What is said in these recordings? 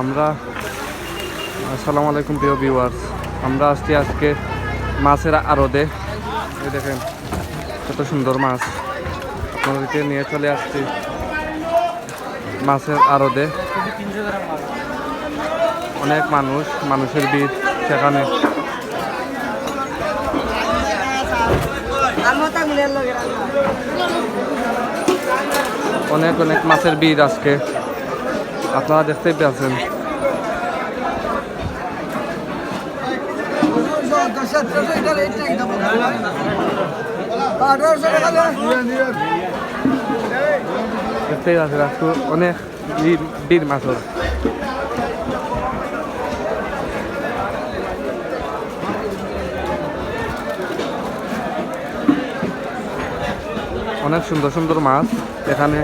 আমরা, আসসালামু আলাইকুম প্রিয় ভিউয়ার্স আমরা আসছি আজকে মাছের আড়দে এই দেখেন, কত সুন্দর মাছ। আপনাদেরকে নিয়ে চলে আসছি মাছের আড়দে অনেক মানুষ, মানুষের ভিড় সেখানে। অনেক অনেক মাছের ভিড় আজকে। আপনারা দেখতেই পাচ্ছেন। দেখতেই পাচ্ছেন আজকে অনেক ভিড় মাছের অনেক সুন্দর সুন্দর মাছ এখানে।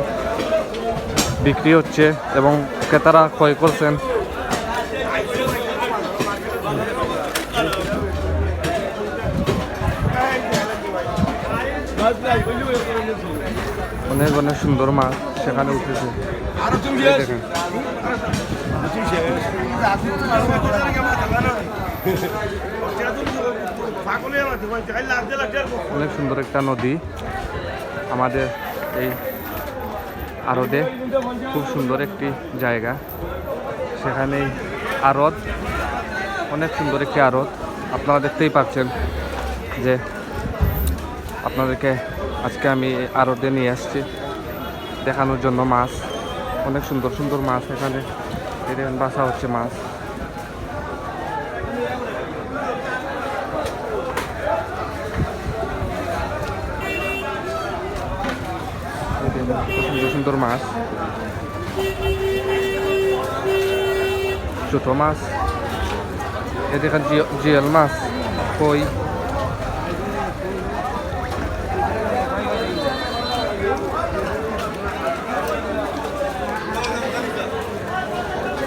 বিক্রি হচ্ছে এবং ক্রেতারা ক্রয় করছেন। অনেক অনেক সুন্দর মাছ সেখানে উঠেছে। অনেক সুন্দর একটা নদী। আমাদের এই আড়দে খুব সুন্দর একটি জায়গা। সেখানে আরদ। অনেক সুন্দর একটি আরদ। আপনারা দেখতেই পাচ্ছেন যে আপনাদেরকে আজকে আমি আরদে নিয়ে আসছি। দেখানোর জন্য মাছ। অনেক সুন্দর সুন্দর মাছ এখানে। বাসা হচ্ছে মাছ এই দেখেন, কত সুন্দর মাছ। ছোট মাছ। জিও- জিওল মাছ, কই?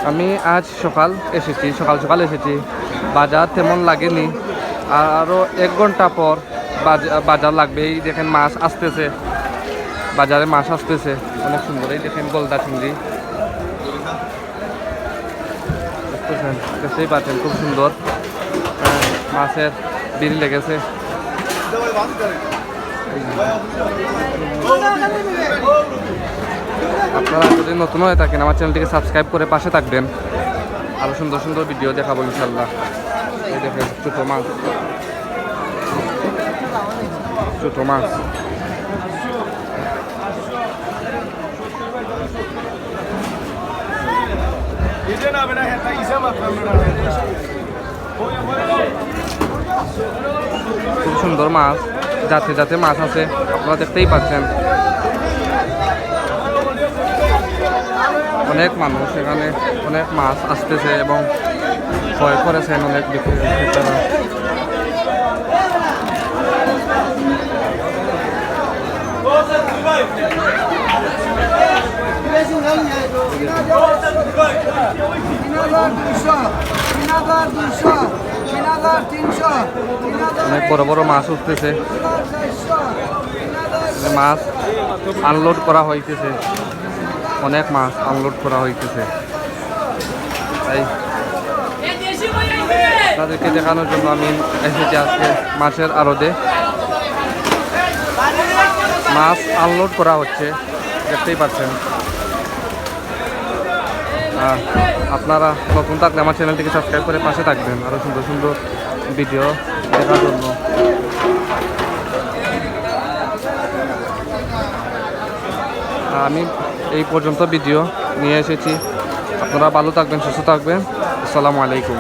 আমি আজ সকাল এসেছি, সকাল সকাল এসেছি। বাজার তেমন লাগেনি। আরও এক ঘণ্টা পর বাজ- বাজার লাগবে। এই দেখেন মাছ আসতেছে। বাজারে মাছ আসতেছে। অনেক সুন্দর। এই দেখেন গলদা চিংড়ি। দেখতেই পাচ্ছেন খুব সুন্দর। আহ, মাছের বিল লেগেছে। আপনারা যদি নতুন হয়ে থাকেন আমার চ্যানেলটিকে সাবস্ক্রাইব করে পাশে থাকবেন। আরও সুন্দর সুন্দর ভিডিও দেখাবো ইনশাল্লাহ এই দেখেন ছোটো মাছ। ছোটো মাছ। খুব সুন্দর মাছ যাতে যাতে মাছ আছে আপনারা দেখতেই পাচ্ছেন অনেক মানুষ এখানে অনেক মাছ আসতেছে এবং ভয় করেছেন অনেক অনেক বড় বড় মাছ উঠতেছে। মাছ আনলোড করা হইতেছে। অনেক মাছ আনলোড করা হইতেছে। তাই তাদেরকে দেখানোর জন্য আমি এসেছি আজকে মাছের আড়দে মাছ আনলোড করা হচ্ছে, দেখতেই পাচ্ছেন। আপনারা নতুন থাকলে আমার চ্যানেলটিকে সাবস্ক্রাইব করে পাশে থাকবেন। আরও সুন্দর সুন্দর ভিডিও দেখার জন্য। আমি এই পর্যন্ত ভিডিও নিয়ে এসেছি। আপনারা ভালো থাকবেন, সুস্থ থাকবেন। আসসালামু আলাইকুম।